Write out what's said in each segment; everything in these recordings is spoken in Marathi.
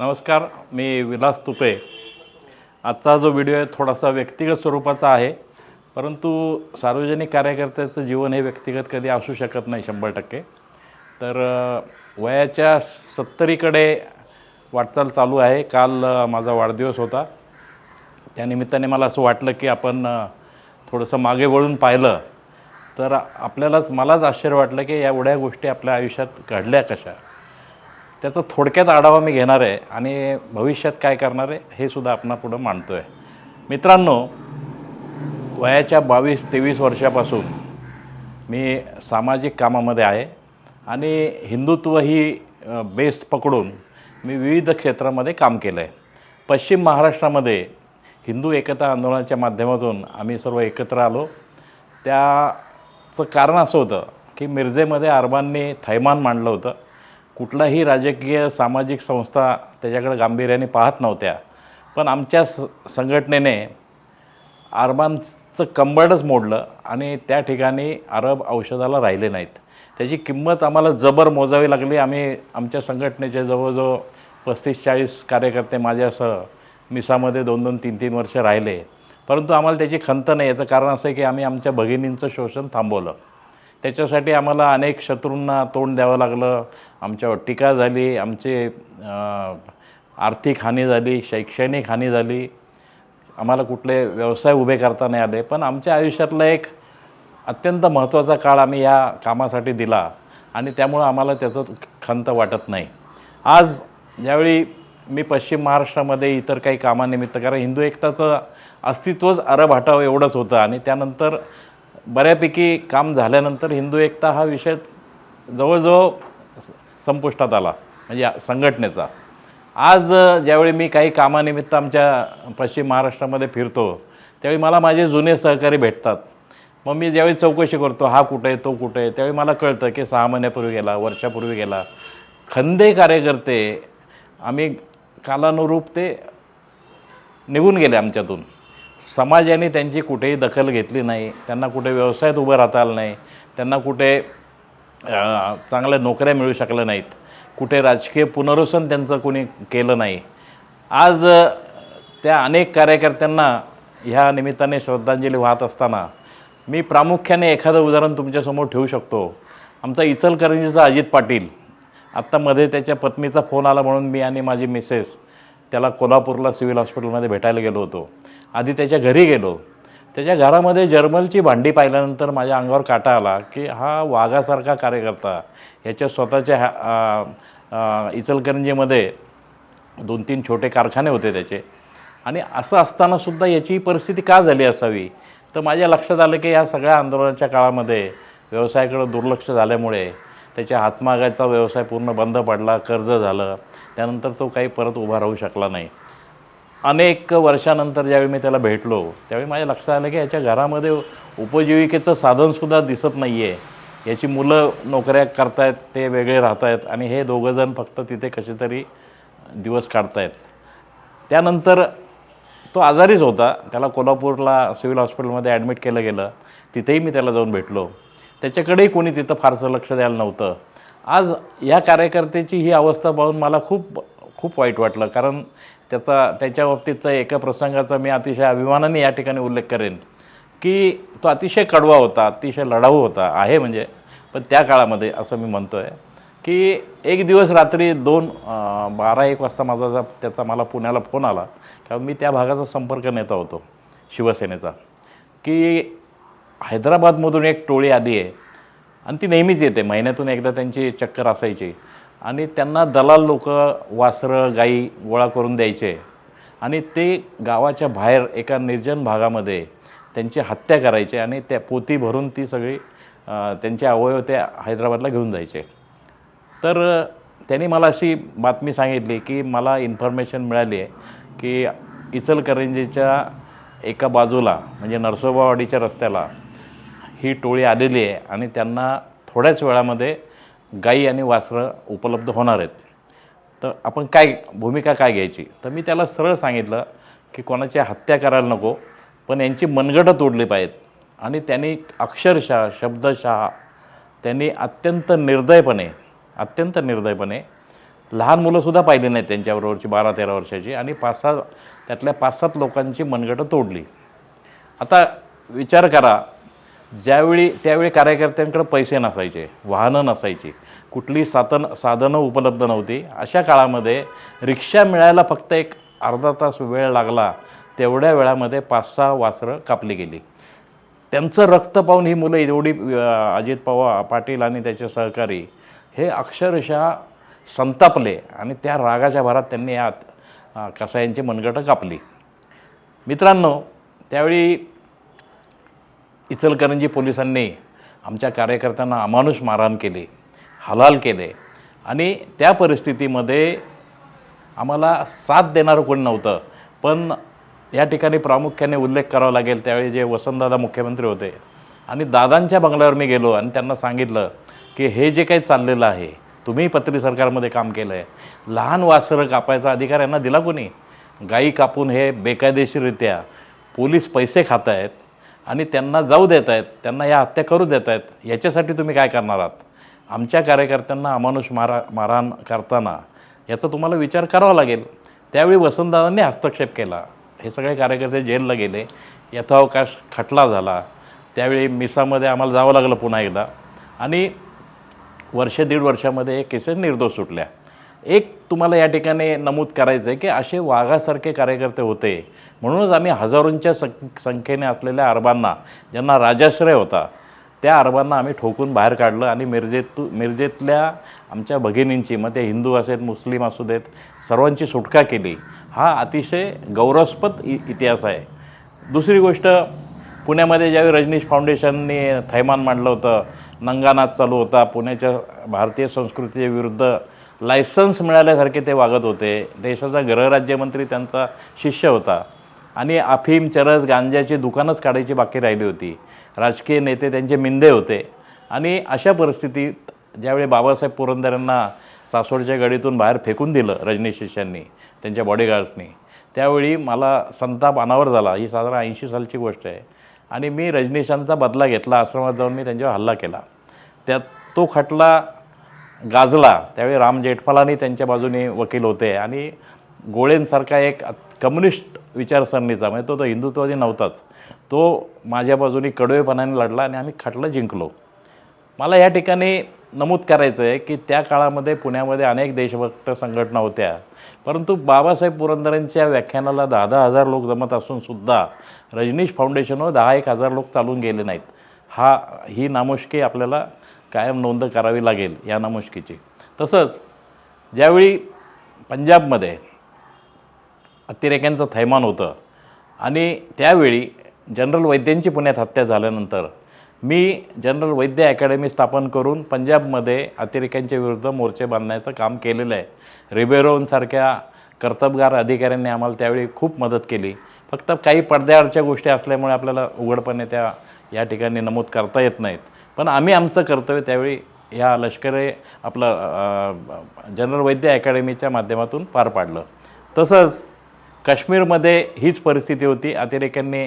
नमस्कार मी विलास तुपे. आजचा जो व्हिडिओ आहे थोडासा व्यक्तिगत स्वरूपाचा आहे परंतु सार्वजनिक कार्यकर्त्याचं जीवन हे व्यक्तिगत कधी असू शकत नाही शंभर टक्के. तर वयाच्या सत्तरीकडे वाटचाल चालू आहे. काल माझा वाढदिवस होता. त्यानिमित्ताने मला असं वाटलं की आपण थोडंसं मागे वळून पाहिलं तर आपल्यालाच मलाच आश्चर्य वाटलं की एवढ्या गोष्टी आपल्या आयुष्यात घडल्या कशा? त्याचा थोडक्यात आढावा मी घेणार आहे आणि भविष्यात काय करणार आहे हे सुद्धा आपण पुढं मांडतो आहे मित्रांनो वयाच्या बावीस तेवीस वर्षापासून मी सामाजिक कामामध्ये आहे आणि हिंदुत्व ही अ, बेस पकडून मी विविध क्षेत्रामध्ये काम केलं आहे पश्चिम महाराष्ट्रामध्ये हिंदू एकता आंदोलनाच्या माध्यमातून आम्ही सर्व एकत्र आलो. त्याचं कारण असं होतं की मिरजेमध्ये अरबांनी थैमान मांडलं होतं. कुठलाही राजकीय सामाजिक संस्था त्याच्याकडे गांभीर्याने पाहत नव्हत्या. पण आमच्या स संघटनेने अरबांचं कंबरडच मोडलं आणि त्या ठिकाणी अरब औषधाला राहिले नाहीत. त्याची किंमत आम्हाला जबर मोजावी लागली. आम्ही आमच्या संघटनेचे जवळजवळ पस्तीस चाळीस कार्यकर्ते माझ्यासह मिसामध्ये दोन दोन तीन तीन वर्ष राहिले. परंतु आम्हाला त्याची खंत नाही. याचं कारण असं आहे की आम्ही आमच्या भगिनींचं शोषण थांबवलं. त्याच्यासाठी आम्हाला अनेक शत्रूंना तोंड द्यावं लागलं. आमच्यावर टीका झाली आमचे आर्थिक हानी झाली शैक्षणिक हानी झाली. आम्हाला कुठले व्यवसाय उभे करता नाही आले पण आमच्या आयुष्यातला एक अत्यंत महत्त्वाचा काळ आम्ही या कामासाठी दिला आणि त्यामुळं आम्हाला त्याचं खंत वाटत नाही. आज ज्यावेळी मी पश्चिम महाराष्ट्रामध्ये इतर काही कामानिमित्त कारण हिंदू एकताचं अस्तित्वच अरब हटाव एवढंच होतं आणि त्यानंतर बऱ्यापैकी काम झाल्यानंतर हिंदू एकता हा विषय जवळजवळ संपुष्टात आला म्हणजे संघटनेचा. आज ज्यावेळी मी काही कामानिमित्त आमच्या पश्चिम महाराष्ट्रामध्ये फिरतो त्यावेळी मला माझे जुने सहकारी भेटतात. मग मी ज्यावेळी चौकशी करतो हा कुठे आहे तो कुठे आहे त्यावेळी मला कळतं की सहा महिन्यापूर्वी गेला वर्षापूर्वी गेला. खंदे कार्यकर्ते आम्ही कालानुरूप ते निघून गेले आमच्यातून. समाजाने त्यांची कुठेही दखल घेतली नाही त्यांना कुठे व्यवसायात उभं राहता आलं नाही त्यांना कुठे चांगल्या नोकऱ्या मिळू शकल्या नाहीत. कुठे राजकीय पुनर्वसन त्यांचं कोणी केलं नाही. आज त्या अनेक कार्यकर्त्यांना ह्या निमित्ताने श्रद्धांजली वाहत असताना मी प्रामुख्याने एखादं उदाहरण तुमच्यासमोर ठेवू शकतो. आमचा इचलकरंजीचा अजित पाटील. आत्ता मध्ये त्याच्या पत्नीचा फोन आला म्हणून मी आणि माझी मिसेस त्याला कोल्हापूरला सिव्हिल हॉस्पिटलमध्ये भेटायला गेलो होतो. आधी त्याच्या घरी गेलो. त्याच्या घरामध्ये जर्मलची भांडी पाहिल्यानंतर माझ्या अंगावर काटा आला की हा वाघासारखा कार्यकर्ता ह्याच्या स्वतःच्या ह्या इचलकरंजीमध्ये दोन तीन छोटे कारखाने होते त्याचे. आणि असं असतानासुद्धा याची परिस्थिती का झाली असावी? तर माझ्या लक्षात आलं की या सगळ्या आंदोलनाच्या काळामध्ये व्यवसायाकडं दुर्लक्ष झाल्यामुळे त्याच्या हातमागाचा व्यवसाय पूर्ण बंद पडला कर्ज झालं. त्यानंतर तो काही परत उभा राहू शकला नाही. अनेक वर्षानंतर ज्यावेळी मी त्याला भेटलो त्यावेळी माझ्या लक्षात आलं की याच्या घरामध्ये उपजीविकेचं साधनसुद्धा दिसत नाही आहे याची मुलं नोकऱ्या करतायत ते वेगळे राहत आहेत आणि हे दोघंजण फक्त तिथे कसे तरी दिवस काढतायत. त्यानंतर तो आजारीच होता. त्याला कोल्हापूरला सिव्हिल हॉस्पिटलमध्ये ॲडमिट केलं गेलं. तिथेही मी त्याला जाऊन भेटलो. त्याच्याकडेही कोणी तिथं फारसं लक्ष द्यायला नव्हतं. आज या कार्यकर्त्याची ही अवस्था पाहून मला खूप खूप वाईट वाटलं. कारण त्याचा त्याच्या बाबतीतचा एका प्रसंगाचा मी अतिशय अभिमानाने या ठिकाणी उल्लेख करेन की तो अतिशय कडवा होता अतिशय लढाऊ होता आहे म्हणजे. पण त्या काळामध्ये असं मी म्हणतो आहे की एक दिवस रात्री दोन बारा एक वाजता माझा जा- त्याचा मला पुण्याला फोन आला कारण मी त्या भागाचा संपर्क नेता होतो शिवसेनेचा की हैदराबादमधून एक टोळी आली आहे आणि ती नेहमीच येते महिन्यातून एकदा त्यांची चक्कर असायची. आणि त्यांना दलाल लोक वासरं गाई गोळा करून द्यायचे. आणि ते गावाच्या बाहेर एका निर्जन भागामध्ये त्यांची हत्या करायचे आणि त्या पोती भरून ती सगळी त्यांचे अवयव ते हैदराबादला घेऊन जायचे. तर त्यांनी मला अशी बातमी सांगितली की मला इन्फॉर्मेशन मिळाली आहे की इचलकरंजीच्या एका बाजूला म्हणजे नरसोबावाडीच्या रस्त्याला ही टोळी आलेली आहे आणि त्यांना थोड्याच वेळामध्ये गाई आणि वासरं उपलब्ध होणार आहेत. तर आपण काय भूमिका काय घ्यायची? तर मी त्याला सरळ सांगितलं की कोणाची हत्या करायला नको पण यांची मनगटं तोडली पाहिजेत. आणि त्यांनी अक्षरशः शब्दशः त्यांनी अत्यंत निर्दयपणे अत्यंत निर्दयपणे लहान मुलंसुद्धा पाहिली नाहीत त्यांच्याबरोबरची बारा तेरा वर्षाची आणि पाच सहा त्यातल्या पाच सात लोकांची मनगटं तोडली. आता विचार करा ज्यावेळी त्यावेळी कार्यकर्त्यांकडे पैसे नसायचे वाहनं नसायची कुठली साधन साधनं उपलब्ध नव्हती अशा काळामध्ये रिक्षा मिळायला फक्त एक अर्धा तास वेळ लागला तेवढ्या वेळामध्ये पाच सहा वासरं कापली गेली. त्यांचं रक्त पाहून ही मुलं एवढी अजित पवार पाटील आणि त्याचे सहकारी हे अक्षरशः संतापले आणि त्या रागाच्या भरात त्यांनी आत कसायांची मनगटं कापली. मित्रांनो त्यावेळी इचलकरंजी पोलिसांनी आमच्या कार्यकर्त्यांना अमानुष मारहाण केली हलाल केले आणि त्या परिस्थितीमध्ये आम्हाला साथ देणारं कोणी नव्हतं. पण या ठिकाणी प्रामुख्याने उल्लेख करावा लागेल. त्यावेळी जे वसंतदादा मुख्यमंत्री होते आणि दादांच्या बंगल्यावर मी गेलो आणि त्यांना सांगितलं की हे जे काही चाललेलं आहे तुम्ही पत्री सरकारमध्ये काम केलं आहे लहान वासरं कापायचा अधिकार यांना दिला कोणी? गायी कापून हे बेकायदेशीररित्या पोलीस पैसे खात आहेत आणि त्यांना जाऊ देत आहेत त्यांना या हत्या करू देत आहेत याच्यासाठी तुम्ही काय करणार आहात? आमच्या कार्यकर्त्यांना अमानुष मारा मारहाण करताना याचा तुम्हाला विचार करावा लागेल. त्यावेळी वसंतदादांनी हस्तक्षेप केला. हे सगळे कार्यकर्ते जेलला गेले. यथावकाश खटला झाला. त्यावेळी मिसामध्ये आम्हाला जावं लागलं पुन्हा एकदा. आणि वर्ष दीड वर्षामध्ये केसेस निर्दोष सुटल्या. एक तुम्हाला या ठिकाणी नमूद करायचं आहे की असे वाघासारखे कार्यकर्ते होते. म्हणूनच आम्ही हजारोंच्या संख संख्येने असलेल्या अरबांना ज्यांना राजाश्रय होता त्या अरबांना आम्ही ठोकून बाहेर काढलं आणि मिरजेत मिरजेतल्या आमच्या भगिनींची मग ते हिंदू असेल मुस्लिम असू देत सर्वांची सुटका केली. हा अतिशय गौरवास्पद इ इतिहास आहे. दुसरी गोष्ट पुण्यामध्ये ज्यावेळी रजनीश फाउंडेशनने थैमान मांडलं होतं नंगानाच चालू होता पुण्याच्या भारतीय संस्कृतीच्या विरुद्ध लायसन्स मिळाल्यासारखे ते वागत होते. देशाचा गृहराज्यमंत्री त्यांचा शिष्य होता. आणि अफीम चरस गांजाची दुकानच काढायची बाकी राहिली होती. राजकीय नेते त्यांचे मिंदे होते. आणि अशा परिस्थितीत ज्यावेळी बाबासाहेब पुरंदरांना सासवडच्या गडीतून बाहेर फेकून दिलं रजनीश शिष्यांनी त्यांच्या बॉडीगार्ड्सनी त्यावेळी मला संताप अनावर झाला. ही साधारण ऐंशी सालची गोष्ट आहे. आणि मी रजनीशांचा बदला घेतला. आश्रमात जाऊन मी त्यांच्यावर हल्ला केला. त्यात तो खटला गाजला त्यावेळी राम जेठमलानी त्यांच्या बाजूने वकील होते. आणि गोळेंसारखा एक कम्युनिस्ट विचारसरणीचा म्हणजे तो तो हिंदुत्ववादी नव्हताच तो माझ्या बाजूने कडवेपणाने लढला आणि आम्ही खटला जिंकलो. मला या ठिकाणी नमूद करायचं आहे की त्या काळामध्ये पुण्यामध्ये अनेक देशभक्त संघटना होत्या परंतु बाबासाहेब पुरंदरेंच्या व्याख्यानाला दहा दहा हजार लोक जमत असूनसुद्धा रजनीश फाउंडेशनवर दहा एक हजार लोक चालून गेले नाहीत. हा ही नामुष्की आपल्याला कायम नोंद करावी लागेल या नामुष्कीची. तसंच ज्यावेळी पंजाबमध्ये अतिरेक्यांचं थैमान होतं आणि त्यावेळी जनरल वैद्यांची पुण्यात हत्या झाल्यानंतर मी जनरल वैद्य अकॅडमी स्थापन करून पंजाबमध्ये अतिरेक्यांच्या विरुद्ध मोर्चे बांधण्याचं काम केलेलं आहे. रिबेरोनसारख्या कर्तबगार अधिकाऱ्यांनी आम्हाला त्यावेळी खूप मदत केली. फक्त काही पडद्यावरच्या गोष्टी असल्यामुळे आपल्याला उघडपणे त्या या ठिकाणी नमूद करता येत नाहीत. पण आम्ही आमचं कर्तव्य त्यावेळी ह्या लष्करे आपलं जनरल वैद्य अकॅडमीच्या माध्यमातून पार पाडलं. तसंच काश्मीरमध्ये हीच परिस्थिती होती. अतिरेक्यांनी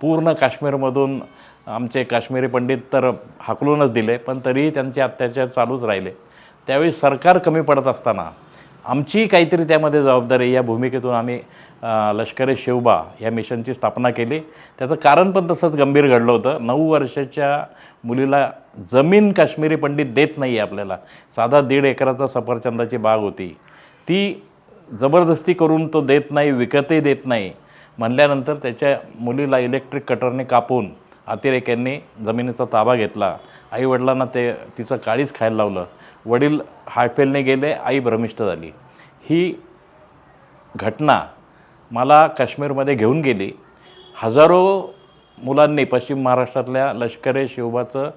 पूर्ण काश्मीरमधून आमचे काश्मीरी पंडित तर हाकलूनच दिले पण तरीही त्यांचे अत्याचार चालूच राहिले. त्यावेळी सरकार कमी पडत असताना आमची काहीतरी त्यामध्ये जबाबदारी या भूमिकेतून आम्ही लष्कर लष्करे शेवबा या मिशनची स्थापना केली. त्याचं कारण पण तसंच गंभीर घडलं होतं. नऊ वर्षाच्या मुलीला जमीन काश्मीरी पंडित देत नाही आहे आपल्याला. साधा दीड एकराचा सफरचंदाची बाग होती. ती जबरदस्ती करून तो देत नाही विकतही देत नाही. म्हणल्यानंतर त्याच्या मुलीला इलेक्ट्रिक कटरने कापून अतिरेक्यांनी जमिनीचा ताबा घेतला. आईवडिलांना ते तिचं काळीच खायला लावलं. वडील हार्टफेलने गेले आई भ्रमिष्ट झाली. ही घटना मला काश्मीरमध्ये घेऊन गेली. हजारो मुलांनी पश्चिम महाराष्ट्रातल्या लष्करे शिवबाचं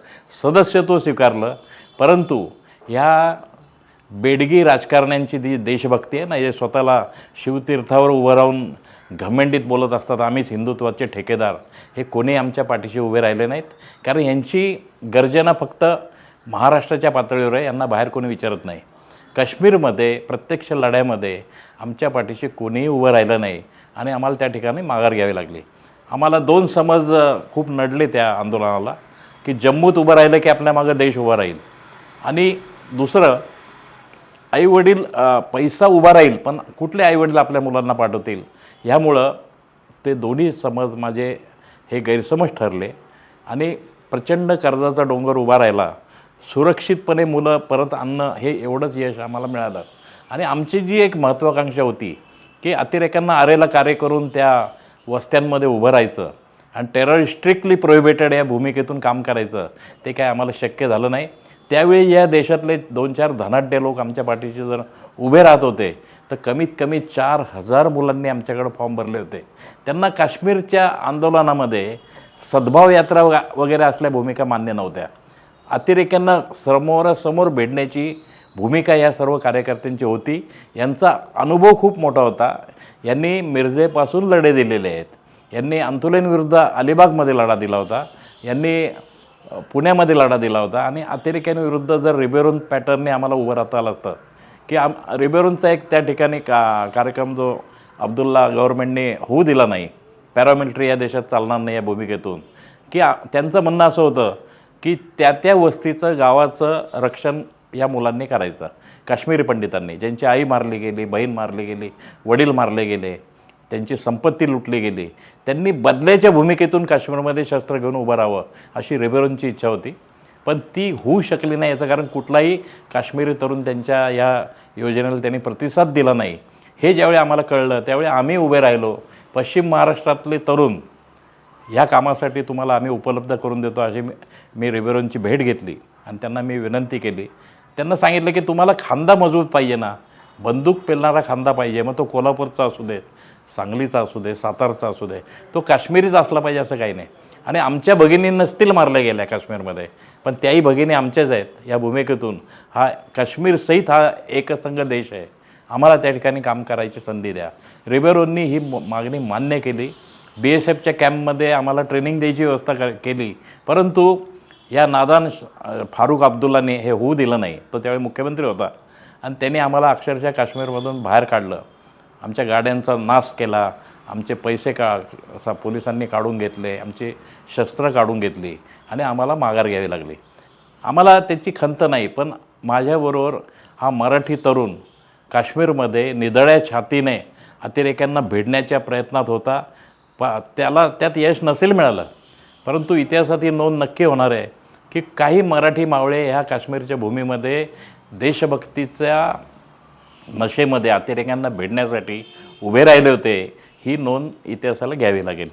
सदस्यत्व स्वीकारलं. परंतु ह्या बेडगी राजकारण्यांची जी देशभक्ती आहे ना जे स्वतःला शिवतीर्थावर उभं राहून घमेंडीत बोलत असतात आम्हीच हिंदुत्वाचे ठेकेदार. हे कोणी आमच्या पाठीशी उभे राहिले नाहीत. कारण यांची गर्जना फक्त महाराष्ट्राच्या पातळीवर आहे यांना बाहेर कोणी विचारत नाही. काश्मीरमध्ये प्रत्यक्ष लढ्यामध्ये आमच्या पाठीशी कोणीही उभं राहिलं नाही आणि आम्हाला त्या ठिकाणी माघार घ्यावी लागली. आम्हाला दोन समज खूप नडले त्या आंदोलनाला की जम्मूत उभं राहिलं की आपल्या मागं देश उभा राहील. आणि दुसरं आईवडील पैसा उभा राहील पण कुठले आईवडील आपल्या मुलांना पाठवतील? ह्यामुळं ते दोन्ही समज माझे हे गैरसमज ठरले. आणि प्रचंड कर्जाचा डोंगर उभा राहिला. सुरक्षितपणे मुलं परत आणणं हे एवढंच यश आम्हाला मिळालं. आणि आमची जी एक महत्त्वाकांक्षा होती की अतिरेक्यांना आरेला कार्य करून त्या वस्त्यांमध्ये उभं राहायचं आणि टेरर स्ट्रिक्टली प्रोहिबिटेड या भूमिकेतून काम करायचं ते काय आम्हाला शक्य झालं नाही. त्यावेळी या देशातले दोन चार धनाढ्य लोक आमच्या पाठीशी जर उभे राहत होते तर कमीत कमी चार हजार मुलांनी आमच्याकडे फॉर्म भरले होते. त्यांना काश्मीरच्या आंदोलनामध्ये सद्भाव यात्रा वगैरे असल्या भूमिका मान्य नव्हत्या. अतिरेक्यांना समोरासमोर भेटण्याची भूमिका या सर्व कार्यकर्त्यांची होती. यांचा अनुभव खूप मोठा होता. यांनी मिरजेपासून लढे दिलेले आहेत. यांनी अंतुलेंविरुद्ध अलिबागमध्ये लढा दिला होता. यांनी पुण्यामध्ये लढा दिला होता. आणि अतिरेक्यांविरुद्ध जर रिबेरून पॅटर्नने आम्हाला उभं राहता आलं असतं की आम रिबेरूनचा एक त्या ठिकाणी का कार्यक्रम जो अब्दुल्ला गव्हर्नमेंटने होऊ दिला नाही पॅरामिलिटरी या देशात चालणार नाही या भूमिकेतून की त्यांचं म्हणणं असं होतं की त्या त्या वस्तीचं गावाचं रक्षण या मुलांनी करायचं. काश्मीरी पंडितांनी ज्यांची आई मारली गेली बहीण मारली गेली वडील मारले गेले त्यांची संपत्ती लुटली गेली त्यांनी बदल्याच्या भूमिकेतून काश्मीरमध्ये शस्त्र घेऊन उभं राहावं अशी रेबेरोनची इच्छा होती. पण ती होऊ शकली नाही याचं कारण कुठलाही काश्मीरी तरुण त्यांच्या या योजनेला त्यांनी प्रतिसाद दिला नाही. हे ज्यावेळी आम्हाला कळलं त्यावेळी आम्ही उभे राहिलो. पश्चिम महाराष्ट्रातले तरुण ह्या कामासाठी तुम्हाला आम्ही उपलब्ध करून देतो. अशी मी मी रिबेरोनची भेट घेतली आणि त्यांना मी विनंती केली. त्यांना सांगितलं की तुम्हाला खांदा मजबूत पाहिजे ना. बंदूक पेलणारा खांदा पाहिजे. मग तो कोल्हापूरचा असू दे सांगलीचा असू दे सातारचा असू दे तो काश्मीरीच असला पाहिजे असं काही नाही. आणि आमच्या भगिनी नसतील मारल्या गेल्या काश्मीरमध्ये. पण त्याही भगिनी आमच्याच आहेत या भूमिकेतून. हा काश्मीर सहित हा एकसंघ देश आहे. आम्हाला त्या ठिकाणी काम करायची संधी द्या. रिबेरोंनी ही म- मागणी मान्य केली. बी एस एफच्या कॅम्पमध्ये आम्हाला ट्रेनिंग द्यायची व्यवस्था क केली. परंतु या नादान फारूक अब्दुल्लाने हे होऊ दिलं नाही. तो त्यावेळी मुख्यमंत्री होता. आणि त्यांनी आम्हाला अक्षरशः काश्मीरमधून बाहेर काढलं. आमच्या गाड्यांचा नाश केला. आमचे पैसे का असा पोलिसांनी काढून घेतले. आमची शस्त्र काढून घेतली. आणि आम्हाला माघार घ्यावी लागली. आम्हाला त्याची खंत नाही पण माझ्याबरोबर हा मराठी तरुण काश्मीरमध्ये निदळ्या छातीने अतिरेक्यांना भिडण्याच्या प्रयत्नात होता. प त्याला त्यात यश नसेल मिळालं. परंतु इतिहासात ही नोंद नक्की होणार आहे की काही मराठी मावळे ह्या काश्मीरच्या भूमीमध्ये देशभक्तीच्या नशेमध्ये अतिरेक्यांना भिडण्यासाठी उभे राहिले होते ही नोंद इतिहासाला घ्यावी लागेल.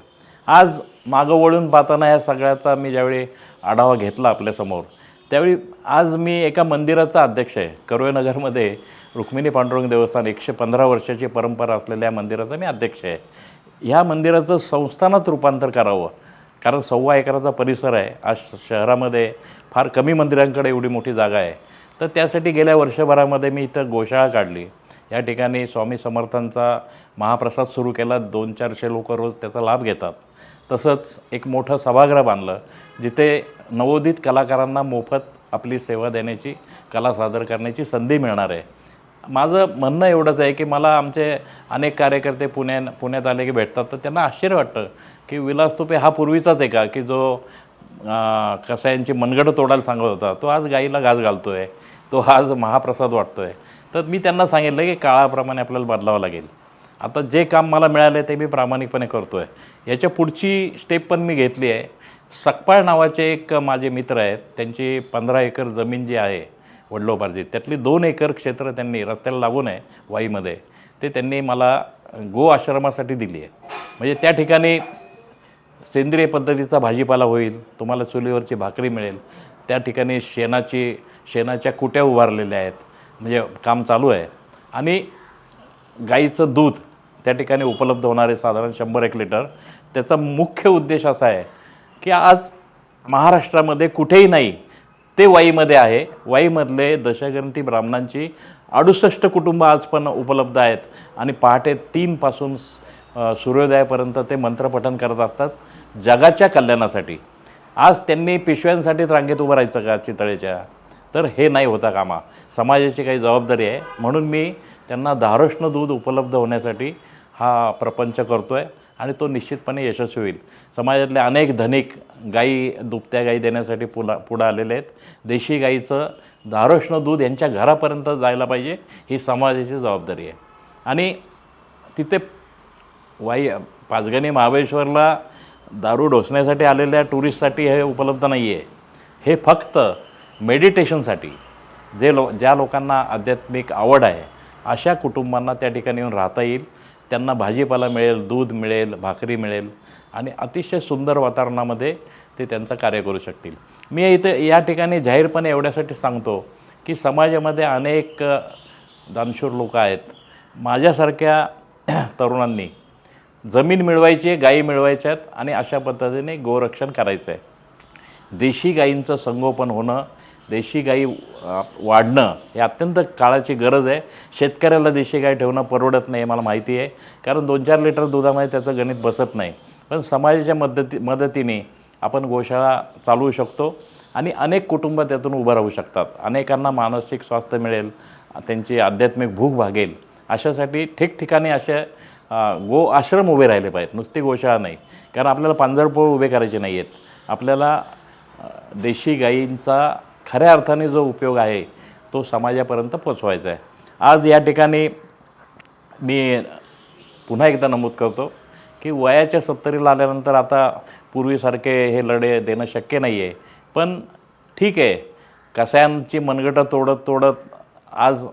आज मागं वळून पाहताना या सगळ्याचा मी ज्यावेळी आढावा घेतला आपल्यासमोर त्यावेळी आज मी एका मंदिराचा अध्यक्ष आहे. कर्वेनगरमध्ये रुक्मिणी पांडुरंग देवस्थान एकशे पंधरा वर्षाची परंपरा असलेल्या मंदिराचा मी अध्यक्ष आहे. ह्या मंदिराचं संस्थानात रूपांतर करावं. कारण सव्वा एकराचा परिसर आहे. आज शहरामध्ये फार कमी मंदिरांकडे एवढी मोठी जागा आहे. तर त्यासाठी गेल्या वर्षभरामध्ये मी इथं गोशाळा काढली. या ठिकाणी स्वामी समर्थांचा महाप्रसाद सुरू केला. दोन चारशे लोक रोज त्याचा लाभ घेतात. तसंच एक मोठं सभागृह बांधलं जिथे नवोदित कलाकारांना मोफत आपली सेवा देण्याची कला सादर करण्याची संधी मिळणार आहे. माझं म्हणणं एवढंच आहे की मला आमचे अनेक कार्यकर्ते पुण्या पुण्यात आले की भेटतात तर त्यांना आश्चर्य वाटतं की विलास तुपे हा पूर्वीचाच आहे का? की जो कसायांची मनगडं तोडायला सांगत होता तो आज गाईला घास घालतो आहे तो आज महाप्रसाद वाटतो आहे तर मी त्यांना सांगितलं की काळाप्रमाणे आपल्याला बदलावं लागेल. आता जे काम मला मिळालं आहे ते मी प्रामाणिकपणे करतो आहे याच्या पुढची स्टेप पण मी घेतली आहे. सकपाळ नावाचे एक माझे मित्र आहेत त्यांची पंधरा एकर जमीन जी आहे वडलोपार्जित. त्यातली दोन एकर क्षेत्र त्यांनी रस्त्याला लागून आहे वाईमध्ये. ते त्यांनी मला गो आश्रमासाठी दिली आहे. म्हणजे त्या ठिकाणी सेंद्रिय पद्धतीचा भाजीपाला होईल तुम्हाला चुलीवरची भाकरी मिळेल त्या ठिकाणी शेणाची शेणाच्या कुट्या उभारलेल्या आहेत. म्हणजे काम चालू आहे. आणि गाईचं दूध त्या ठिकाणी उपलब्ध होणारे साधारण शंभर एक लिटर. त्याचा मुख्य उद्देश असा आहे की आज महाराष्ट्रामध्ये कुठेही नाही ते वाईमध्ये आहे. वाईमधले दशग्रंथी ब्राह्मणांची अडुसष्ट कुटुंब आज पण उपलब्ध आहेत. आणि पहाटे तीनपासून सूर्योदयापर्यंत ते मंत्रपठण करत असतात जगाच्या कल्याणासाठी. आज त्यांनी पिशव्यांसाठी रांगेत उभं राहायचं का चितळेच्या? तर हे नाही होता कामा. समाजाची काही जबाबदारी आहे. म्हणून मी त्यांना धारोष्ण दूध उपलब्ध होण्यासाठी हा प्रपंच करतो आहे आणि तो निश्चितपणे यशस्वी होईल. समाजातले अनेक धनिक गाई दुभत्या गाई देण्यासाठी पुला पुढं आलेले आहेत. देशी गाईचं धारोष्ण दूध यांच्या घरापर्यंत जायला पाहिजे ही समाजाची जबाबदारी आहे. आणि तिथे वाई पाचगणी महाबळेश्वरला दारू ढोसण्यासाठी आलेल्या टुरिस्टसाठी हे उपलब्ध नाही आहे हे फक्त मेडिटेशनसाठी जे लो ज्या लोकांना आध्यात्मिक आवड आहे अशा कुटुंबांना त्या ठिकाणी येऊन राहता येईल. त्यांना भाजीपाला मिळेल दूध मिळेल भाकरी मिळेल आणि अतिशय सुंदर वातावरणामध्ये ते त्यांचं कार्य करू शकतील. मी इथं या ठिकाणी जाहीरपणे एवढ्यासाठी सांगतो की समाजामध्ये अनेक दानशूर लोक आहेत. माझ्यासारख्या तरुणांनी जमीन मिळवायची आहे गायी मिळवायच्या आहेत आणि अशा पद्धतीने गोरक्षण करायचं आहे. देशी गायींचं संगोपन होणं देशी गाई वाढणं हे अत्यंत काळाची गरज आहे. शेतकऱ्याला देशी गाय ठेवणं परवडत नाही मला माहिती आहे. कारण दोन चार लिटर दुधामध्ये त्याचं गणित बसत नाही. पण समाजाच्या मदती मदतीने आपण गोशाळा चालवू शकतो आणि अनेक कुटुंब त्यातून उभं राहू शकतात. अनेकांना मानसिक स्वास्थ्य मिळेल त्यांची आध्यात्मिक भूक भागेल. अशासाठी ठिकठिकाणी असे गो आश्रम उभे राहिले पाहिजेत. नुसती गोशाळा नाही. कारण आपल्याला पांजरपोळ उभे करायचे नाही आहेत आपल्याला देशी गायींचा खऱ्या अर्थाने जो उपयोग आहे तो समाजापर्यंत पोचवायचा आहे. आज या ठिकाणी मी पुन्हा एकदा नमूद करतो की वयाच्या सत्तरीला आल्यानंतर आता पूर्वीसारखे हे लढे देणं शक्य नाही आहे पण ठीक आहे कसायांची मनगटं तोडत तोडत आज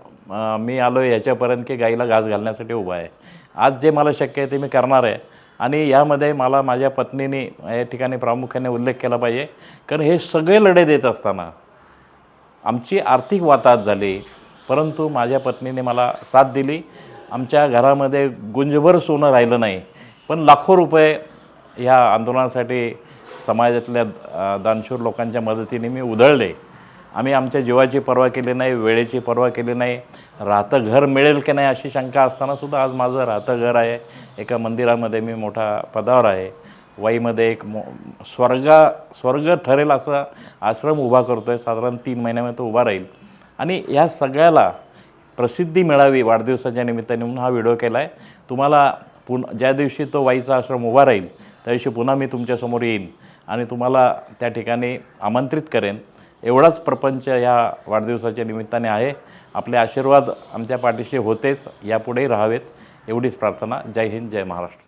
मी आलो आहे याच्यापर्यंत की गाईला घास घालण्यासाठी उभा आहे. आज जे मला शक्य आहे ते मी करणार आहे. आणि यामध्ये मला माझ्या पत्नीने या ठिकाणी प्रामुख्याने उल्लेख केला पाहिजे. कारण हे सगळे लढे देत असताना आमची आर्थिक वाताहत झाली परंतु माझ्या पत्नीने मला साथ दिली. आमच्या घरामध्ये गुंजभर सोनं राहिलं नाही पण लाखो रुपये ह्या आंदोलनासाठी समाजातल्या दानशूर लोकांच्या मदतीने मी उधळले. आम्ही आमच्या जीवाची पर्वा केली नाही वेळेची पर्वा केली नाही. राहतं घर मिळेल की नाही अशी शंका असतानासुद्धा आज माझं राहतं घर आहे. एका मंदिरामध्ये मी मोठा पदावर आहे. वाईमध्ये एक मो स्वर्गा स्वर्ग ठरेल असा आश्रम उभा करतो आहे साधारण तीन महिन्यामध्ये तो उभा राहील. आणि ह्या सगळ्याला प्रसिद्धी मिळावी वाढदिवसाच्या निमित्ताने म्हणून हा व्हिडिओ केला आहे तुम्हाला पुन ज्या दिवशी तो वाईचा आश्रम उभा राहील त्या दिवशी पुन्हा मी तुमच्यासमोर येईन आणि तुम्हाला त्या ठिकाणी आमंत्रित करेन. एवढाच प्रपंच या वाढदिवसाच्या निमित्ताने आहे. आपले आशीर्वाद आमच्या पाठीशी होतेच यापुढेही राहावेत. एवढीच प्रार्थना. जय हिंद जय महाराष्ट्र.